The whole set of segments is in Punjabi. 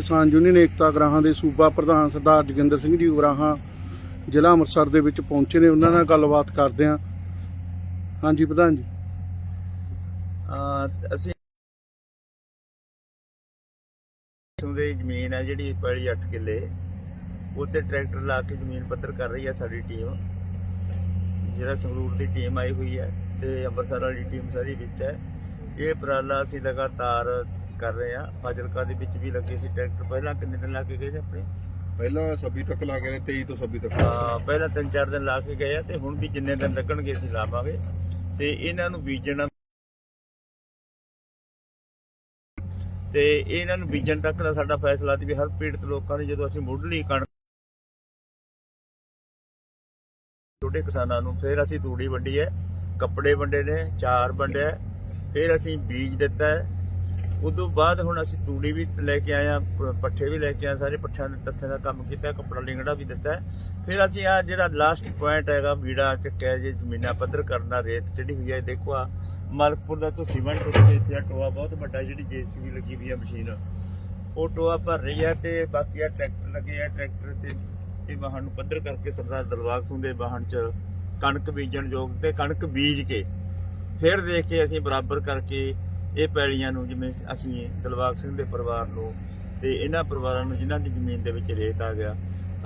ਕਿਸਾਨ ਯੂਨੀਅਨ ਏਕਤਾ ਗਰਾਹਾਂ ਦੇ ਸੂਬਾ ਪ੍ਰਧਾਨ ਸਰਦਾਰ ਜੋਗਿੰਦਰ ਸਿੰਘ ਜੀ ਗਰਾਹਾਂ ਜ਼ਿਲ੍ਹਾ ਅੰਮ੍ਰਿਤਸਰ ਦੇ ਵਿੱਚ ਪਹੁੰਚੇ ਨੇ। ਉਹਨਾਂ ਨਾਲ ਗੱਲਬਾਤ ਕਰਦੇ ਹਾਂ। ਹਾਂਜੀ, ਪ੍ਰਧਾਨ ਜੀ। ਅਸੀਂ ਦੇ ਜ਼ਮੀਨ ਹੈ ਜਿਹੜੀ ਪਹਿਲੀ 8 ਕਿੱਲੇ। ਉੱਤੇ ਟਰੈਕਟਰ ਲਾ ਕੇ ਜ਼ਮੀਨ ਪੱਧਰ ਕਰ ਰਹੀ ਹੈ ਸਾਡੀ ਟੀਮ। ਜਿਹੜਾ ਸੰਗਰੂਰ ਦੀ ਟੀਮ ਆਈ ਹੋਈ ਹੈ ਤੇ ਅੰਮ੍ਰਿਤਸਰ ਵਾਲੀ ਟੀਮ ਸਾਰੀ ਵਿੱਚ ਹੈ। ਇਹ ਉਪਰਾਲਾ ਅਸੀਂ ਲਗਾਤਾਰ ਕਰ ਰਹੇ ਹਾਂ ਫਾਜ਼ਿਲਕਾ ਦੇ ਵਿੱਚ ਵੀ ਲੱਗੇ ਸੀ ਟਰੈਕਟਰ। ਪਹਿਲਾਂ ਕਿੰਨੇ ਦਿਨ ਲਾ ਕੇ ਗਏ ਸੀ ਆਪਣੇ? ਪਹਿਲਾਂ 26 ਤੱਕ ਲਾ ਕੇ ਨੇ 23 ਤੋਂ 26 ਤੱਕ। ਅਹ ਪਹਿਲਾਂ ਤਿੰਨ ਚਾਰ ਦਿਨ ਲਾ ਕੇ ਗਏ ਆ ਤੇ ਹੁਣ ਵੀ ਜਿੰਨੇ ਦਿਨ ਲੱਗਣਗੇ ਅਸੀਂ ਲਾਵਾਂਗੇ। ਤੇ ਇਹਨਾਂ ਨੂੰ ਬੀਜਣਾ ਤੇ ਇਹਨਾਂ ਨੂੰ ਬੀਜਣ ਤੱਕ ਦਾ ਸਾਡਾ ਫੈਸਲਾ ਸੀ ਵੀ ਹਰ ਪੀੜਤ ਲੋਕਾਂ ਦੀ ਜਦੋਂ ਅਸੀਂ ਮੁੱਢਲੀ ਕਣਕ ਛੋਟੇ ਕਿਸਾਨਾਂ ਨੂੰ ਫਿਰ ਅਸੀਂ ਤੂੜੀ ਵੰਡੀ ਹੈ ਕੱਪੜੇ ਵੰਡੇ ਨੇ ਚਾਰ ਵੰਡਿਆ ਫਿਰ ਅਸੀਂ ਬੀਜ ਦਿੱਤਾ ਹੈ। ਉਦੋਂ ਬਾਅਦ ਹੁਣ ਅਸੀਂ ਤੂੜੀ ਵੀ ਲੈ ਕੇ ਆਏ ਆ ਪੱਠੇ ਵੀ ਲੈ ਕੇ ਆਏ, ਸਾਰੇ ਪੱਠਿਆਂ ਦੇ, ਤੱਥੇ ਦਾ ਕੰਮ ਕੀਤਾ, ਕੱਪੜਾ ਲਿੰਗੜਾ ਵੀ ਦਿੱਤਾ। ਫਿਰ ਅਸੀਂ ਆ ਜਿਹੜਾ ਲਾਸਟ ਪੁਆਇੰਟ ਹੈਗਾ ਵੀੜਾ ਚੱਕਿਆ ਜੇ ਜ਼ਮੀਨਾਂ ਪੱਧਰ ਕਰਨਾ ਰੇਤ ਚੜੀ ਹੋਈ ਹੈ ਦੇਖੋ ਆ ਮਲਕਪੁਰ ਦਾ ਤੋਂ ਸੀਮੈਂਟ ਟੁੱਟ ਕੇ ਇੱਥੇ ਆ ਟੋਆ ਬਹੁਤ ਵੱਡਾ ਜਿਹੜੀ ਜੀਸੀਬੀ ਲੱਗੀ ਹੋਈ ਆ ਮਸ਼ੀਨ। ਉਹ ਟੋਆ ਭਰ ਰਹੀ ਹੈ ਤੇ ਬਾਕੀ ਆ ਟਰੈਕਟਰ ਲੱਗੇ ਆ, ਟਰੈਕਟਰ ਤੇ ਇਹ ਵਾਹਨ ਨੂੰ ਪੱਧਰ ਕਰਕੇ ਸਰਦਾਰ ਦਲਵਾਗ ਸਿੰਘ ਦੇ ਵਾਹਨ 'ਚ ਕਣਕ ਬੀਜਣ ਯੋਗ ਤੇ ਕਣਕ ਬੀਜ ਕੇ ਫਿਰ ਦੇਖ ਕੇ ਅਸੀਂ ਬਰਾਬਰ ਕਰਕੇ ਇਹ ਪੈਲੀਆਂ ਨੂੰ ਜਿਵੇਂ ਅਸੀਂ ਦਿਲਬਾਗ ਸਿੰਘ ਦੇ ਪਰਿਵਾਰ ਨੂੰ ਤੇ ਇਹਨਾਂ ਪਰਿਵਾਰਾਂ ਨੂੰ ਜਿਨ੍ਹਾਂ ਦੀ ਜ਼ਮੀਨ ਦੇ ਵਿੱਚ ਰੇਤ ਆ ਗਿਆ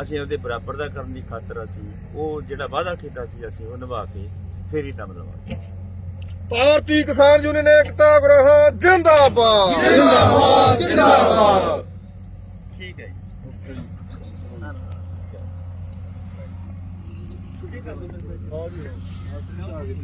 ਅਸੀਂ ਉਹਦੇ ਬਰਾਬਰ ਦਾ ਕਰਨ ਦੀ ਖਾਤਰ ਅਸੀਂ ਉਹ ਜਿਹੜਾ ਵਾਅਦਾ ਕੀਤਾ ਸੀ ਅਸੀਂ ਉਹ ਨਿਭਾ ਕੇ ਫੇਰ ਹੀ ਦਮ ਲਵਾਂਗੇ। ਭਾਰਤੀ ਕਿਸਾਨ ਯੂਨੀਅਨ ਏਕਤਾ ਗ੍ਰਹ ਜਿੰਦਾਬਾਦ। ਜਿੰਦਾਬਾਦ ਜਿੰਦਾਬਾਦ। ਠੀਕ ਹੈ ਜੀ। ਹਾਂ ਜੀ